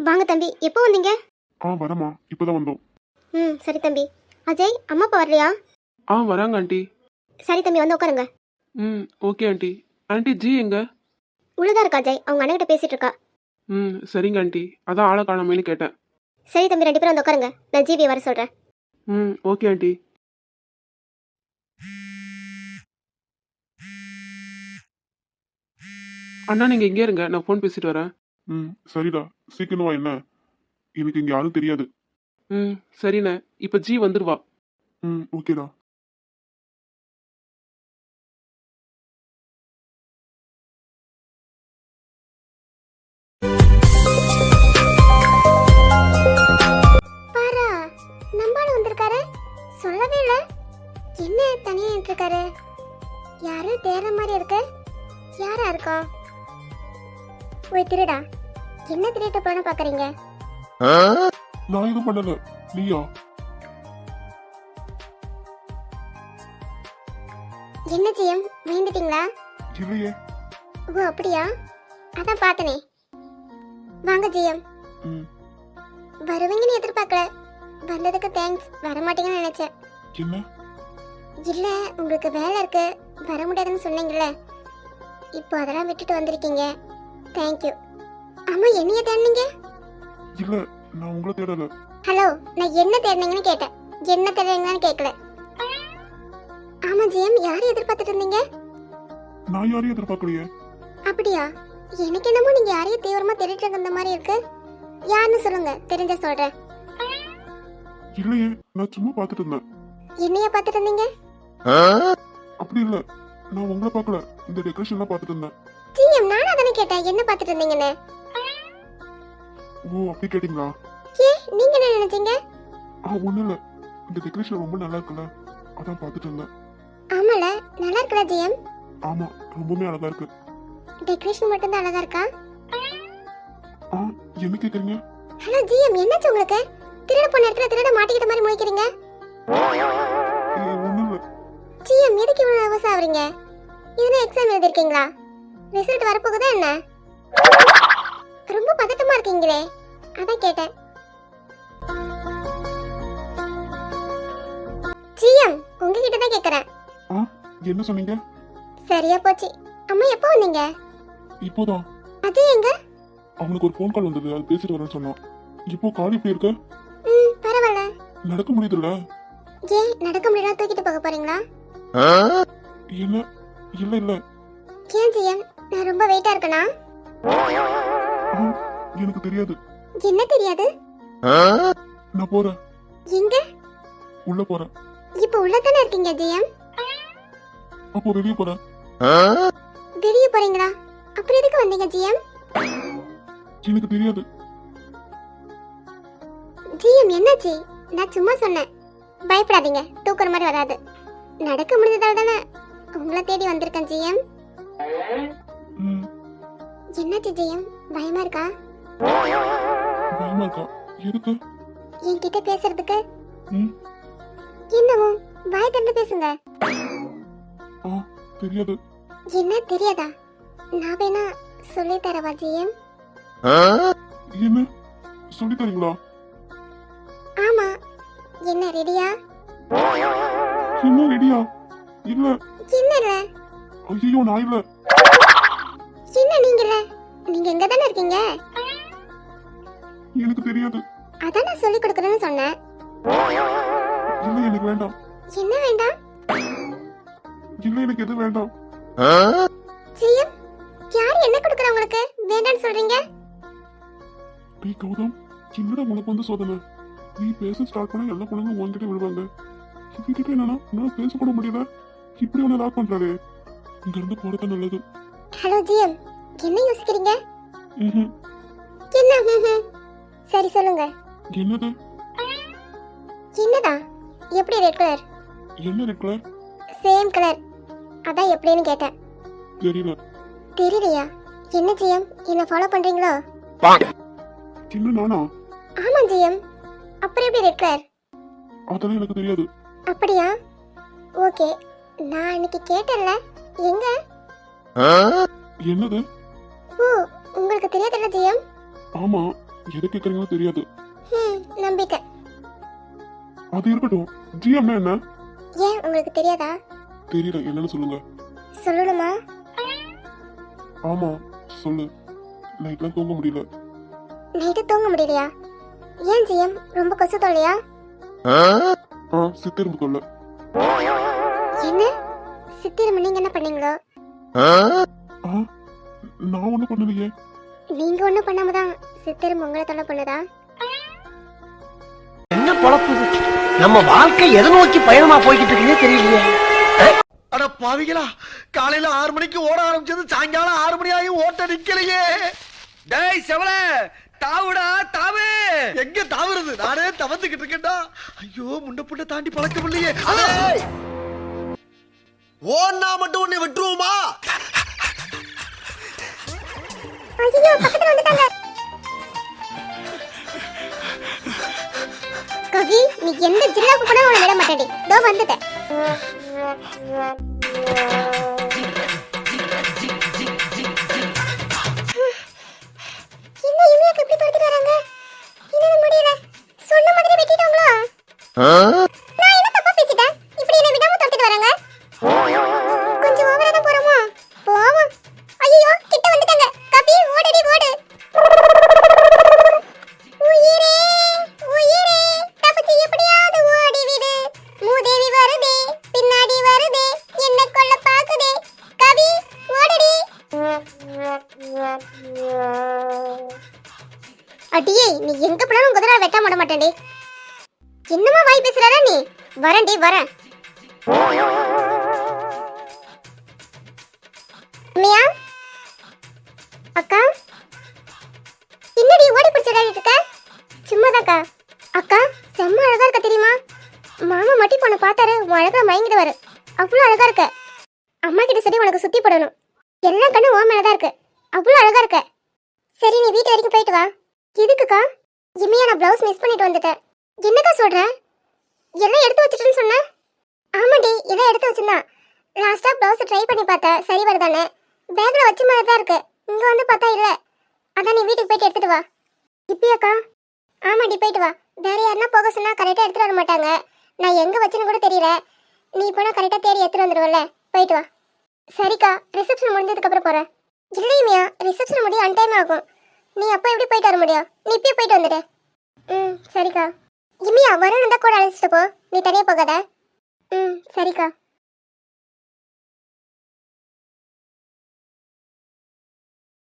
வாங்க தம்பி எப்போ வந்தீங்க? ஆ வரமா இப்போதான் வந்தோம். ம் சரி தம்பி. அஜய் அம்மா அப்பா வரலையா? ஆ வராங்க ஆண்டி. சரி தம்பி வந்து உட்காருங்க. ம் ஓகே ஆண்டி. ஆண்டி ஜி எங்க? உள்ளதா இருக்கா அஜய்? அவங்க அண்ணகிட்ட பேசிட்டு இருக்கா. ம் சரிங்க ஆண்டி. அதான் ஆளை காணாமேனு கேட்டேன். சரி தம்பி ரெண்டு பேரும் வந்து உட்காருங்க. நான் ஜிபி வர சொல்றேன். ம் ஓகே ஆண்டி. அண்ணா நீங்கள் இங்கே இருங்க. நான் ஃபோன் பேசிட்டு வரேன். ம் சரிடா. சீக்கிரமா என்ன? எனக்கு இங்க யாரும் தெரியாது. ம் சரிண்ணே. இப்போ ஜி வந்துடுவா ம் ஓகேடா. பாரா நம்பால வந்திருக்காரு. சொல்லவே இல்ல. என்ன தனியா இருக்காரு? யாரு தேற மாதிரி இருக்கு? யாரா இருக்கா? போய் திருடா. என்ன திருட்டு போன பாக்குறீங்க? நான் எதுவும் பண்ணல. நீயா? என்ன ஜெயம்? பயந்துட்டீங்களா? இல்லையே. ஓ அப்படியா? அதான் பார்த்தனே. வாங்க ஜெயம். ம். வருவீங்கன்னு எதிர்பார்க்கல. வந்ததுக்கு தேங்க்ஸ் வரமாட்டீங்கன்னு நினைச்சேன். என்ன? இல்ல உங்களுக்கு வேலை இருக்கு. வர முடியாதுன்னு சொன்னீங்கல்ல. இப்போ அதெல்லாம் விட்டுட்டு வந்திருக்கீங்க. தேங்க்யூ ஆமா என்னைய தேடினீங்க? இல்ல நான் உங்களை தேடல. ஹலோ நான் என்ன தேடினீங்கன்னு கேட்டேன். என்ன தேடுறீங்கன்னு கேட்கல. ஆமா ஜெயம் யாரை எதிர்பார்த்துட்டு இருந்தீங்க? நான் யாரையும் எதிர்பார்க்கலையே. அப்படியா? எனக்கு என்னமோ நீங்க யாரையும் தீவிரமா தேடிட்டு இருந்த மாதிரி இருக்கு. யாருன்னு சொல்லுங்க தெரிஞ்ச சொல்றேன். இல்லையே நான் சும்மா பார்த்துட்டு இருந்தேன். என்னைய பார்த்துட்டு இருந்தீங்க? அப்படி இல்ல நான் உங்களை பார்க்கல. இந்த டெக்கரேஷன்லாம் பார்த்துட்டு இருந்தேன். ஜிஎம் நானும் அதானே கேட்டேன். என்ன பார்த்துட்டு இருந்தீங்கன்னு? ஓ அப்படி கேட்டிங்களா? ஏ நீங்க என்ன நினைச்சீங்க? ஆ இல்ல. இந்த டெக்கரேஷன் ரொம்ப நல்லா இருக்குல்ல? அதான் பார்த்துட்டு இருந்தேன். ஆமால. நல்லா இருக்குல்ல ஜிஎம் ஆமா ரொம்பவுமே அழகா இருக்கு. டெக்கரேஷன் மட்டும் தான் அழகா இருக்கா? ஆ என்ன கேக்குறீங்க? ஹலோ ஜிஎம் என்னாச்சு உங்களுக்கு? திருட போன இடத்துல திருட மாட்டிக்கிட்ட மாதிரி முழிக்கிறீங்க? ஏய், ஒண்ணும் இல்ல. ஜிஎம் எதுக்கு இவ்வளவு நர்வஸ் ஆவறீங்க இதுல எக்ஸாம் எழுதிருக்கீங்களா ரிசல்ட் வரப்போகுதா என்ன? ரொம்ப பதட்டமா இருக்கீங்களே. அதான் கேட்டேன். ஜிஎம் உங்ககிட்ட தான் கேக்குறேன். ஆ என்ன சொன்னீங்க? சரியா போச்சு. அம்மா எப்போ வந்தீங்க? இப்போதான். அது எங்க? அவனுக்கு ஒரு ஃபோன் கால் வந்தது அது பேசிட்டு வரேன்னு சொன்னான். இப்போ கால் இப்படி இருக்க? ம் பரவாயில்ல நடக்க முடியுதுல்ல? ஏன் நடக்க முடியல தூக்கிட்டு போக போறீங்களா? இல்ல இல்ல இல்ல. ஏன் ஜிஎம்? நான் ரொம்ப வெயிட்டா இருக்கனா? எனக்கு தெரியாது. என்ன தெரியாது? நான் போறேன். எங்க? உள்ள போறேன். இப்போ உள்ளதானே இருக்கீங்க ஜிஎம் அப்போ வெளியே போறேன். வெளியே போறீங்களா? அப்புறம் எதுக்கு வந்தீங்க ஜிஎம் எனக்கு தெரியாது. ஜிஎம் என்னாச்சு? நான் சும்மா சொன்னேன். பயப்படாதீங்க தூக்குற மாதிரி வராது. நடக்க முடிஞ்சதால தானே உங்களை தேடி வந்திருக்கேன் ஜிஎம் என்னாச்சு ஜிஎம் பயமா இருக்கா? பயமா இருக்கா? எதுக்கு? என்கிட்ட பேசுறதுக்கு? ம். என்னவோ வாய் திறந்து பேசுங்க. ஆ தெரியாது. என்ன தெரியாதா? நான் வேணா சொல்லி தரவா ஜிஎம் என்ன? சொல்லி தரீங்களா? ஆமா. என்ன ரெடியா? என்ன ரெடியா? இல்ல. என்ன இல்ல? ஐயோ நான் இல்ல. என்ன நீங்க இல்ல நீங்க எங்க தானே இருக்கீங்க? எனக்கு தெரியாது. அதான் நான் சொல்லி கொடுக்குறேன்னு சொன்னேன். இல்ல எனக்கு வேண்டாம். என்ன வேண்டாம்? இல்ல எனக்கு எது வேண்டாம். ஜிஎம் யார் என்ன கொடுக்குறா உங்களுக்கு? வேண்டாம்னு சொல்றீங்க? டீ கௌதம் என்னடா உனக்கு வந்து சோதனை. நீ பேச ஸ்டார்ட் பண்ண எல்லா பொண்ணுங்களும் உன்கிட்ட விழுவாங்க. இவங்கிட்ட என்னன்னா உன்னால பேச கூட முடியல. இப்படி ஒண்ணு லாக் பண்றாரு இங்க இருந்து போறது நல்லது. ஹலோ ஜிஎம் என்ன யோசிக்கிறீங்க. என்ன. சரி சொல்லுங்க. என்னது? என்னதான் எப்படி ரெட் கலர் என்ன ரெட் கலர் சேம் கலர் அதான் எப்படின்னு கேட்டேன். தெரியல. தெரியலையா? என்ன ஜிஎம் என்ன ஃபாலோ பண்றீங்களோ? என்ன நானா? ஆமா ஜிஎம் அப்புறம் எப்படி ரெட் கலர் அதெல்லாம் எனக்கு தெரியாது. அப்படியா? ஓகே. நான் அன்னைக்கு கேட்டேன்ல. எங்க? என்னது? உங்களுக்கு தெரியாதுல்ல ஜிஎம் ஆமா எதை கேக்குறீங்களோ தெரியாது. ம் நம்பிட்டேன். அது இருக்கட்டும். ஜிஎம்னா என்ன? ஏன் உங்களுக்கு தெரியாதா? தெரியல. என்னன்னு சொல்லுங்க. சொல்லணுமா? ஆமா சொல்லு. நைட்லாம் தூங்க முடியல. நைட்டு தூங்க முடியலையா? ஏன் ஜிஎம் ரொம்ப கொசு தொல்லையா? ஆ? சித்திரும்பு தொல்லை. என்ன? சித்திரம் நீங்க என்ன பண்ணீங்களோ? ஆ நான் ஒண்ணும் பண்ணலையே. நீங்க ஒண்ணும் பண்ணாம தான் சித்திரம் உங்களை தொல்லை பண்ணுதா? என்ன பொழப்பு? நம்ம வாழ்க்கை எதை நோக்கி பயணமா போய்கிட்டு இருக்குன்னே தெரியலையே. அட பாவிகளா காலையில ஆறு மணிக்கு ஓட ஆரம்பிச்சது சாயங்காலம் ஆறு மணி ஆகி ஓட்ட நிக்கலையே. டேய் செவல தாவுடா தாவு. எங்க தாவுறது? நானே தவந்துகிட்டு இருக்கேன்டா. ஐயோ முண்ட புண்ட தாண்டி பழக்கம் இல்லையே. ஓன்னா மட்டும் உன்னை விட்டுருவோமா? ஐயோ பக்கத்துல வந்துட்டாங்க. கோகி நீ எந்த ஜில்லாக்கு கூட உன்னை விட மாட்டேடி தோ வந்துட்டேன். என்ன இவங்க எப்படி படுத்துட்டு வராங்க? என்ன முடியல. சொன்ன மாதிரி வெட்டிட்டாங்களா? மாட்டேன்டி என்னமா வாய் பேசுறாரா நீ? வரேன்டி வரேன். அம்மையா? அக்கா? என்னடி ஓடி பிடிச்ச விளையாடிட்டு இருக்க? சும்மாதாக்கா அக்கா செம்ம அழகா இருக்க தெரியுமா? மாமா மட்டி போன பார்த்தாரு உன் அழகா மயங்கிடுவாரு. அவ்வளோ அழகா இருக்க. அம்மா கிட்ட சொல்லி உனக்கு சுத்தி போடணும். எல்லா கண்ணும் ஓ மேலதான் இருக்கு. அவ்வளோ அழகா இருக்க. சரி நீ வீட்டு வரைக்கும் போயிட்டு வா. எதுக்குக்கா? இம்மையா நான் ப்ளவுஸ் மிஸ் பண்ணிட்டு வந்துட்டேன். என்னக்கா சொல்ற? எல்லாம் எடுத்து வச்சுட்டேன்னு சொன்ன? ஆமாடி இதை எடுத்து வச்சிருந்தான். லாஸ்டா ப்ளவுஸ் ட்ரை பண்ணி பார்த்தேன் சரி வருதானே பேக்ல வச்ச மாதிரி தான் இருக்கு. இங்க வந்து பார்த்தா இல்ல. அதான் நீ வீட்டுக்கு போயிட்டு எடுத்துட்டு வா. இப்பயாக்கா? ஆமாடி போயிட்டு வா. வேற யாருன்னா போக சொன்னா கரெக்டா எடுத்துகிட்டு வர மாட்டாங்க. நான் எங்க வச்சேன்னு கூட தெரியல. நீ போனா கரெக்டா தேடி எடுத்துகிட்டு வந்துடுவல போயிட்டு வா. சரிக்கா ரிசப்ஷன் முடிஞ்சதுக்கு அப்புறம் போறேன். இல்லையுமியா ரிசப்ஷன் முடிய அன்டைம் ஆகும். நீ அப்போ எப்படி போயிட்டு வர முடியும்? நீ இப்பயே போயிட்டு வந்துடு. ம் சரிக்கா. இம்மியா வரணும் தான் கூட அழைச்சிட்டு போ. நீ தனியாக போகாத. ம் சரிக்கா.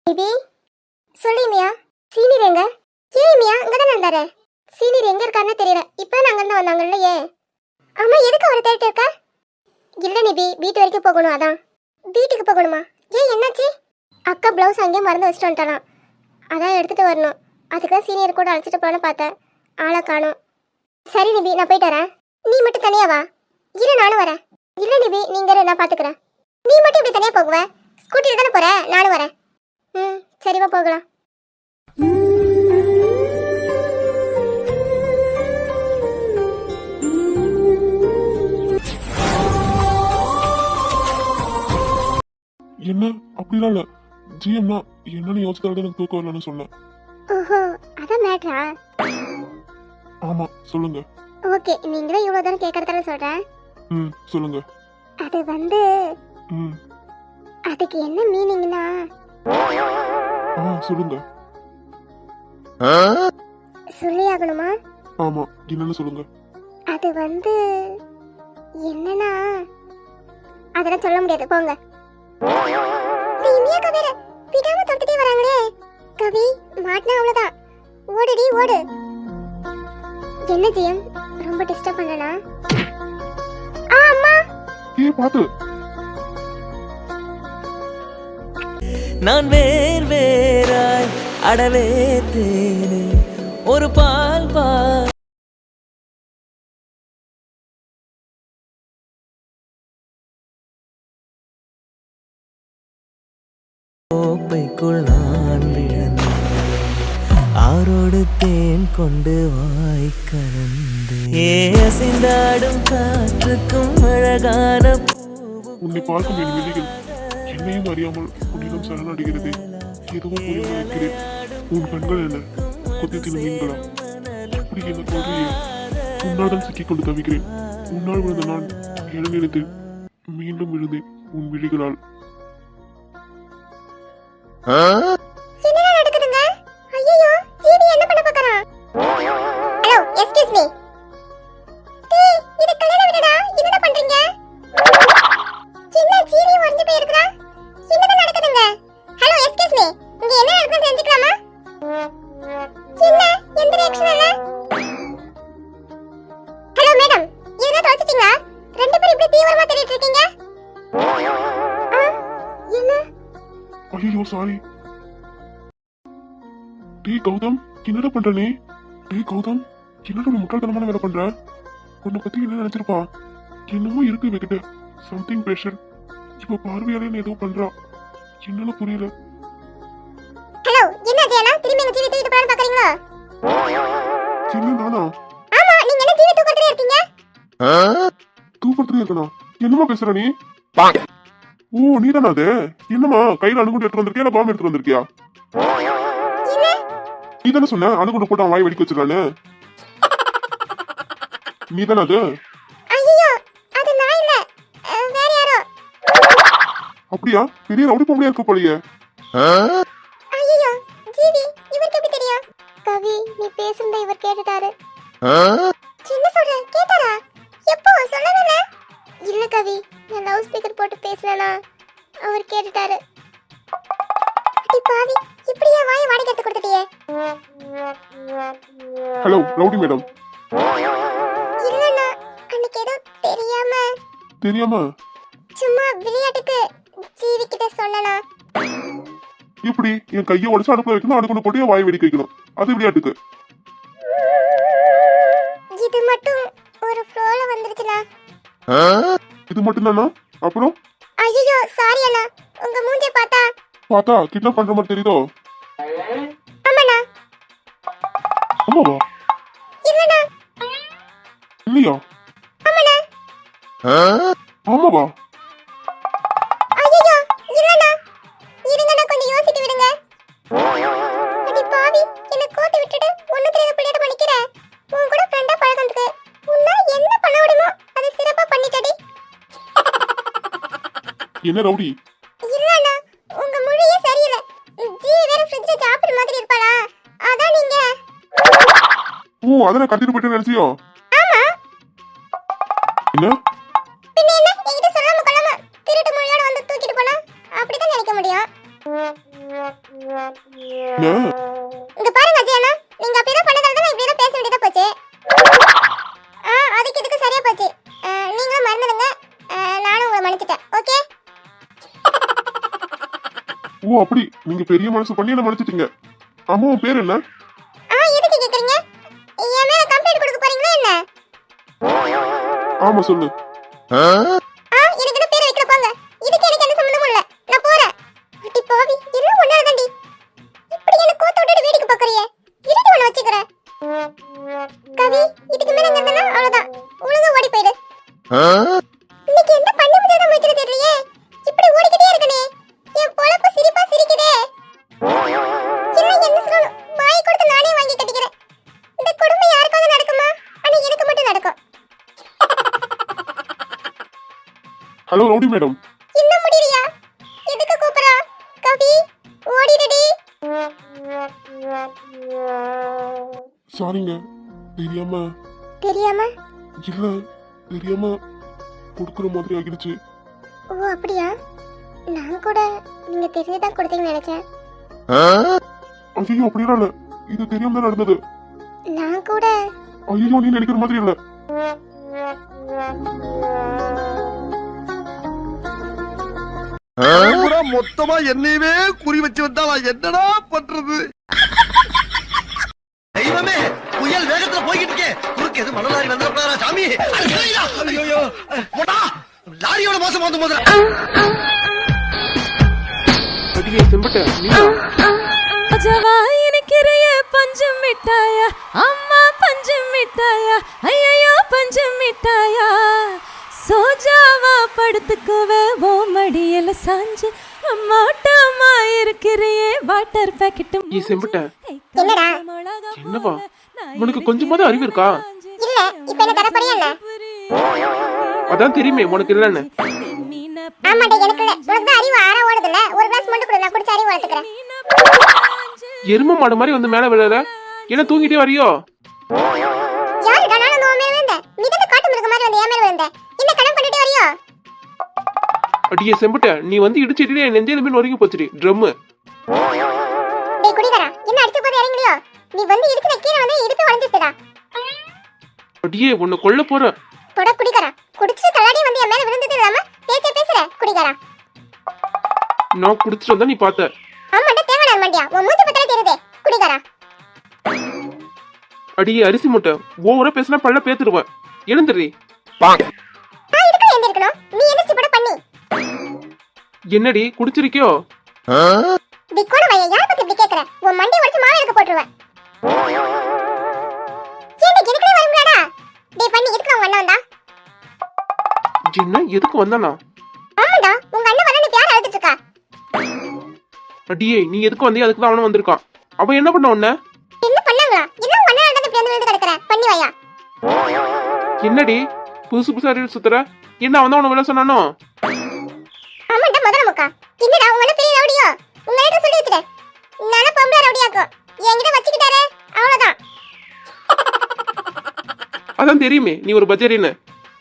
பேபி சொல்லு இமியா சீனியர் எங்க? ஏன் இமியா இங்கே தானே இருந்தாரு? சீனியர் எங்கே இருக்காருன்னு தெரியல. இப்போ நாங்கள் இருந்து வந்தாங்க இல்லையே? ஆமா எதுக்கு அவரை தேடிட்டு இருக்க? இல்லை நிபி வீட்டு வரைக்கும் போகணும் அதான். வீட்டுக்கு போகணுமா? ஏன் என்னாச்சு? அக்கா ப்ளவுஸ் அங்கேயே மறந்து வச்சுட்டு வந்துட்டானா. அதான் எடுத்துகிட்டு வரணும். அதுக்கு தான் சீனியர் கூட அழைச்சிட்டு போகலான்னு பார்த்தேன். ஆளை காணும். சரி நிபி நான் போயிட்டு வரேன். நீ மட்டும் தனியா வா. இரு நானும் வரேன். இல்லை நிபி நீங்க நான் பார்த்துக்குறேன் நீ மட்டும் இப்படி தனியாக போகுவ? ஸ்கூட்டியில் தானே போகிறேன் நானும் வரேன். ம் சரிவா போகலாம். என்ன? அப்படிலாம் இல்லை. ஜிஎம்னா என்னன்னு யோசிக்கிறத எனக்கு தூக்கம் வரலன்னு சொன்னேன். ஓஹோ அதான் மேட்ரா? ஆமா சொல்லுங்க. ஓகே நீங்களும் இவ்வளோ தூரம் கேட்கறதால சொல்கிறேன் ம் சொல்லுங்க. அது வந்து ம். அதுக்கு என்ன மீனிங்னா? ஆ சொல்லுங்க. சொல்லி ஆகணுமா ஆமா என்னன்னு சொல்லுங்க. அது வந்து என்னன்னா அதெல்லாம் சொல்ல முடியாது போங்க. இந்த இனியா கவிர விடாம தொட்டுட்டே வராங்களே. கவி மாட்டினா அவ்வளவுதான். ஓடுடி ஓடு. என்ன ஜியம்? ரொம்ப டிஸ்டர்ப் பண்ணனா ஆ அம்மா. ஏ பாத்து. நான் வேர் வேறாய் அடவே தேனே. ஒரு பால் பால் கோப்பைக்குள் நான் விழுந்தேன். ஆரோடு தேன் கொண்டு வாய் கலந்து ஏசிந்தாடும் காற்றுக்கும் அழகான உன்னை பார்க்கும் என் விழிகள் என்னையும் அறியாமல் உன்னிடம் சரணடைகிறது. எதுவும் புரியாமல் இருக்கிறேன். உன் கண்கள் என்ன? கொத்தி நீங்களா? மீன்களா என்ன கொள்றியே உன்னால்தான் சிக்கிக் கொண்டு தவிக்கிறேன். உன்னால் விழுந்த நான் என மீண்டும் விழுந்தேன். உன் விழிகளால். என்னடா பண்ற நீ? டேய் கௌதம் என்னடா நீ முட்டாள்தனமான வேலை பண்ற? உன்னை பத்தி என்ன நினைச்சிருப்பா? என்னமோ இருக்கு இவகிட்ட. சம்திங் ஸ்பெஷல் இப்ப பார்வையாலே நீ ஏதோ பண்றா. என்னன்னு புரியல. ஹலோ என்ன ஜெயனா திரும்பி எங்க ஜீவி தூக்கிட்டு போறான்னு பாக்குறீங்களா? என்ன நானா? ஆமா நீங்க என்ன ஜீவி தூக்கத்துல இருக்கீங்க? தூக்கத்துல இருக்கனா? என்னமா பேசுற நீ? ஓ நீதானா அது? என்னமா கையில அணுகுண்டு எடுத்து வந்திருக்கியா இல்ல பாம்பு எடுத்து வந்திருக்கியா? நீ தானே சொன்ன அணுகுண்டு போட்டு அவன் வாய் வெடிக்க வச்சிடலான்னு. நீ தானே அது? ஐயோ அது நான் இல்ல. அஹ், வேற யாரோ. அப்படியா? பெரிய ரவுடி பொம்பளையா இருக்க போலயே. ஐயோ ஜீவி இவருக்கு எப்படி தெரியும்? கவி நீ பேசுறத இவர் கேட்டுட்டாரு. ஹலோ ரவுடி மேடம் இல்லண்ணா அன்னைக்கு ஏதோ தெரியாம தெரியாம? சும்மா விளையாட்டுக்கு ஜீவி கிட்ட சொன்னனா? இப்படி என் கையை உடச்சு அடுப்புல வைக்கணும் போட்டு என் வாய் வெடிக்க வைக்கணும். அது விளையாட்டுக்கு. இது மட்டும் ஒரு ஃப்ளோல வந்துருச்சுண்ணா. இது மட்டும் தானா அப்புறம்? ஐயோ சாரி அண்ணா. உங்க மூஞ்ச பார்த்தா பார்த்தா கிட்னாப் பண்ற மாதிரி தெரியுதோ? ஆமாண்ணா. ஆமாவா? அடி பாவி என்ன ரவுடி இல்லண்ணா உங்க மொழியே சரியில்லை ஜீவி வேற ஃப்ரிட்ஜ்ல சாப்பிடுற மாதிரி இருப்பாளா அதான் நீங்க ஓ அதை நான் கட்டிட்டு போயிட்டு நினைச்சியோ என்ன பின்ன என்ன? என்கிட்ட சொல்லாம கொள்ளாம திருட்டு மொழியோட வந்து தூக்கிட்டு போனா அப்படிதான் நினைக்க முடியும். இங்க பாருங்க அஜயண்ணா நீங்க அப்படிதான் பண்ணதால தான் இப்படி பேச வேண்டியதா போச்சு. ஆ அதுக்கு இதுக்கு சரியா போச்சு. நீங்களும் மறந்துடுங்க. நானும் உங்களை மன்னிச்சிட்டேன். ஓகே? ஓ அப்படி. நீங்க பெரிய மனசு பண்ணி என்ன மன்னிச்சிட்டீங்க? அம்மா உன் பேர் என்ன? ஆமா சொல்லு. Hello rowdy madam. இன்னும் முடியலையா? எதுக்கு கூப்பிடுறா? கவி ஓடிடுடி. சாரிங்க தெரியாம. தெரியாம? இல்ல தெரியாம கொடுக்குற மாதிரி ஆகிடுச்சு. ஓ அப்படியா? நான் கூட நீங்க தெரிஞ்சுதான் கொடுத்தீங்கன்னு நினைச்சேன். ஐயோ அப்படிலாம் இல்ல. இது தெரியாம தான் நடந்தது. நான் கூட ஐயோ நீ நினைக்கிற மாதிரி இல்ல. மொத்தமா என்னையவே குறி வச்சு வந்தா நான் என்னடா பண்றது? தெய்வமே புயல் வேகத்துல போய்கிட்டு இருக்கே. குறுக்கு எது மணலாரி வந்துடக்கூடாதா சாமி? ஐயோ லாரியோட மோசம் வந்து முதல்ல அடியே செம்பட்ட எனக்கிறைய பஞ்சம் மிட்டாயா? அம்மா பஞ்சம் மிட்டாயா? ஐயோ பஞ்சம் மிட்டாயா? சோஜாவா படுத்துக்குவே ஓ மடியில சாஞ்சு மாட்டாமா இருக்கிறியே வாட்டர் பாக்கெட் ஏய் செம்பட்ட. என்னடா? என்னவா? உனக்கு கொஞ்சமாவது அறிவு இருக்கா? இல்ல இப்ப என்ன அதான் தெரியுமே உனக்கு இல்லைன்னு. ஆமாடா எனக்கு இல்ல. உனக்கு தான் அறிவு ஆறா ஓடுதுல்ல. ஒரு கிளாஸ் மட்டும் கொடு நான் குடிச்சு அறிவு வளர்த்துக்கிறேன். எரும மாடு மாதிரி வந்து மேல விழற என்ன தூங்கிட்டே வரியோ? யாருடா? அந்த உன் மேல விழுந்தேன். நீ தானே காட்டு மிருக மாதிரி வந்து மேல அடியே செம்பட்ட நீ வந்து இடிச்சிட்டு என் நெஞ்சையில மீன் ஒருங்கி போச்சுடி. ட்ரம்மு. டேய் குடிகாரா என்ன அடிச்ச போது இறங்கலையோ நீ வந்து இடிச்சு கீழே வந்து இடுப்பு வளைஞ்சிட்டுடா. அடியே உன்னை கொல்ல போறேன். தொட குடிகாரா. குடிச்சிட்டு தள்ளாடி வந்து என் மேல விழுந்தது இல்லாம பேச்ச பேசுற குடிகாரா. நான் குடிச்சிட்டு வந்தா நீ பார்த்த. ஆமாண்டா தேங்காய் மண்டியா உன் மூஞ்சி பத்திரம் தெரியுதே குடிகாரா. அடியே அரிசி மூட்டை. ஓவரா பேசினா பல்ல பேத்துருவேன் எழுந்துடுறி. நான் என்னடி குடிச்சிருக்கியோ? திக்கோட வைய யார் பத்தி இப்படி கேக்குற? உன் மண்டை உடைச்சு மாவு எடுக்க போட்டுருவேன். ஏன்டா எனக்குனே வரும்லடா. டேய் பண்ணி எதுக்கு உங்க அண்ணன் வந்தா? என்ன எதுக்கு வந்தானா? ஆமாடா உங்க அண்ணன் வர நீ யார் அழுதுட்டு இருக்கா? அடியே நீ எதுக்கு வந்தியோ? அதுக்கு தான் அவனும் வந்திருக்கான். அவன் என்ன பண்ண உன்ன? என்ன பண்ணாங்களா? என்ன உங்க அண்ணன் வந்து இப்படி வந்து விழுந்து கிடக்குற? பண்ணி வையா. என்னடி புதுசு புதுசா அறிவு சுத்துற? என்ன அவன் தான் உன சொன்னானோ? முக்கா என்னடா உங்க பெரிய ரவுடியோ? உங்க அண்ணன் சொல்லி வச்சுட்டேன் நானும் பொம்பளை ரவுடியாக்கும் என்கிட்ட வச்சுக்கிட்டாரு அவ்வளவுதான். அதான் தெரியுமே நீ ஒரு பஜாரின்னு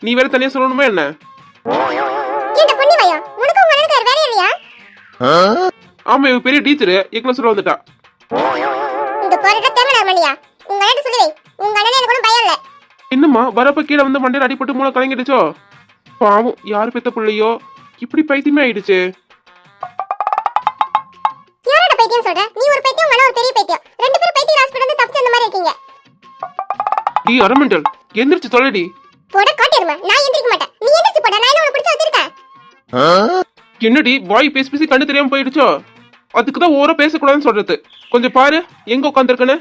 நீ வேற தனியா சொல்லணுமா என்ன? ஏன்டா பண்ணி வையா உனக்கு உங்க அண்ணனுக்கு வேற இல்லையா? ஆமா இவ பெரிய டீச்சரு எங்களை சொல்ல வந்துட்டா. இந்த போறத தேவனா மணியா? உங்க அண்ணன் சொல்லி உங்க அண்ணன் எனக்கு ஒன்றும் பயம் இல்ல. என்னம்மா வரப்ப கீழே வந்து மண்டையில அடிபட்டு மூளை கலங்கிடுச்சோ? பாவம் யார் பெத்த பிள்ளையோ? இப்படி பைத்தியமே ஆயிடுச்சு. பைத்தியம் சொல்ற? நீ ஒரு பைத்தியம் உங்க ஒரு பெரிய பைத்தியம் ரெண்டு பேரும் பைத்தியம் ஹாஸ்பிடல் இருந்து தப்பிச்சு அந்த மாதிரி இருக்கீங்க. டி அரமெண்டல் எந்திரிச்சு தொலைடி. போட காட்டிருமா நான் எந்திரிக்க மாட்டேன். நீ எந்திரிச்சு போட. நான் என்ன உனக்கு பிடிச்ச வச்சிருக்கேன். என்னடி வாய் பேசி பேசி கண்ணு தெரியாம போயிடுச்சோ? அதுக்கு தான் ஓர பேசக்கூடாதுன்னு சொல்றது. கொஞ்சம் பாரு எங்க உருப்படுவியா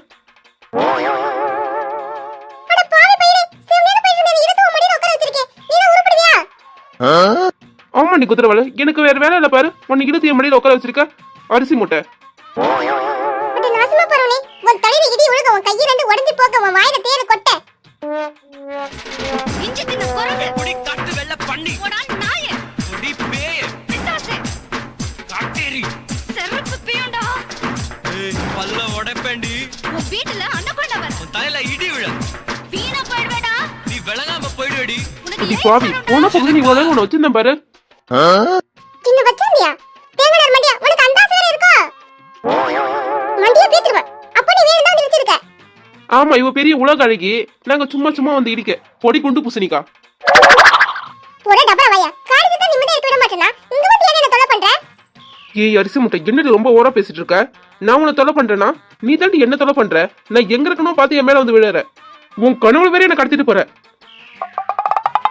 ஆமா நீ குதிரவாளு எனக்கு வேற வேலை இல்ல பாரு. உன்னை இழுத்து என் மடியில உட்கார வச்சிருக்க. அரிசி மூட்டை. அட நாசமா போறவனே உன் தலையில இடி விழுக உன் கையை ரெண்டு உடைஞ்சு போக உன் வாயில தேர கொட்ட. இஞ்சி தின்ன குரங்கு. குடி காட்டு வெள்ள பண்ணி போடா நாயே. குடி பேய. பிசாசு. காட்டேரி. செருப்பு பியோண்டா. ஏய், பல்ல உடைப்பேண்டி உன் வீட்டுல அன்னப்பண்ட வர உன் தலையில இடி விழ வீணா போயிடுவேடா. நீ விளங்காம போயிடுடி உனக்கு பாவி? போன பகுதி நீ உலகம் உன்னை வச்சிருந்தேன் பாரு. சின்ன வச்சிருந்தியா? மண்டியா பீத்துருவேன் அப்ப நீ வேணும் தான் நிறுத்திருக்க ஆமா இவ பெரிய உலக அழகி. நாங்க சும்மா சும்மா வந்து இடிக்க. பொடி குண்டு பூசணிக்கா. போட டபரா வையா. காலேஜ் தான் நிம்மதியா இருக்க விட மாட்டேனா இங்க வந்து ஏன் என்ன தொலை பண்ற? ஏய் அரிசி முட்டை என்னடி ரொம்ப ஓரா பேசிட்டு இருக்க நான் உன்னை தொலை பண்றேனா? நீ தாண்டி என்ன தொலை பண்ற? நான் எங்க இருக்கணும் பார்த்து என் மேல வந்து விழுற. உன் கனவுல வேற என்ன கடத்திட்டு போற.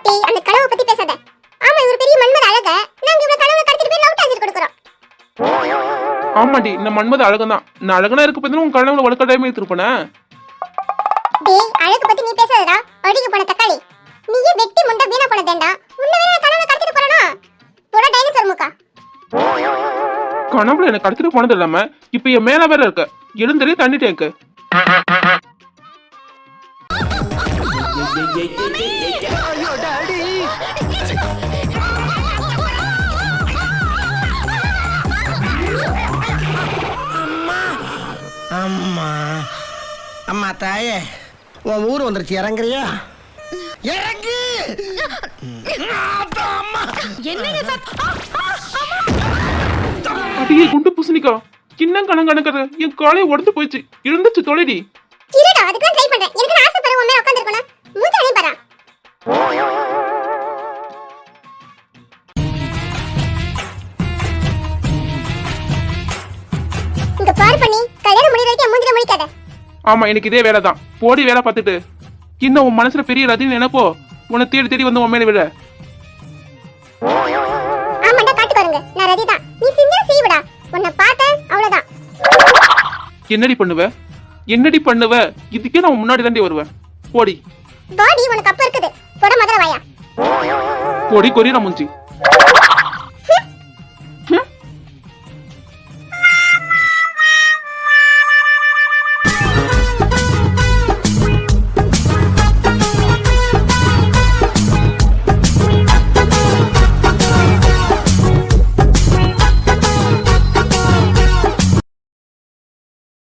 டேய் அந்த கனவை பத்தி பேசாத. ஆமா இவர் பெரிய மன்மத அழக. நாங்க இவர கனவுல கடத்திட்டு போய் லவ் டான்ஸ் கொடுக்குறோம். ஆமாடி நான் மன்மத அழகன் தான் நான் அழகனா இருக்க பத்தி உன் கனவுல வளர்க்கடாமே எடுத்துருப்பேனே டேய் அழகு பத்தி நீ பேசாதடா அடிக்க போன தக்காளி நீயே வெட்டி முண்டை வீணா போனதேண்டா உன்னை வேற கனவுல கடத்திட்டு போறனா போட டைனோசர் முக்கா கனவுல என்ன கடத்திட்டு போனது இல்லாம இப்ப என் மேல வேற இருக்க எழுந்தரே தண்ணி டேங்க்கு அம்மா அம்மா தாயே உன் ஊர் வந்துருச்சு. இறங்குறியா? இறங்கு! அடியே குண்டு பூசணிக்கா. கிண்ணம் கணம் கணக்குற என் காலையை உடஞ்சு போயிடுச்சு. எழுந்துச்சு தொலைடி. இருடா அதுக்கு ட்ரை பண்றேன். எனக்கு நான் ஆசை பாரு. உன் மேல உட்கார்ந்திருக்கணும் மூஞ்ச அணி பாரா ஆமா எனக்கு இதே வேலை தான் போடி வேலை பார்த்துட்டு. இன்னும் உன் மனசுல பெரிய ரஜினி நினைப்போ? உன்னை தேடி தேடி வந்து உன் மேல விழ. ஆமாண்டா காட்டு பாருங்க. நான் ரதி தான் நீ செஞ்சா செய்விடா உன்னை பார்த்தேன் அவ்வளவுதான். என்னடி பண்ணுவ? என்னடி பண்ணுவ? இதுக்கே நான் முன்னாடி தாண்டி வருவேன். போடி. பாடி உனக்கு அப்ப இருக்குது. போட முதல்ல வாயா. போடி கொரியரா முஞ்சி.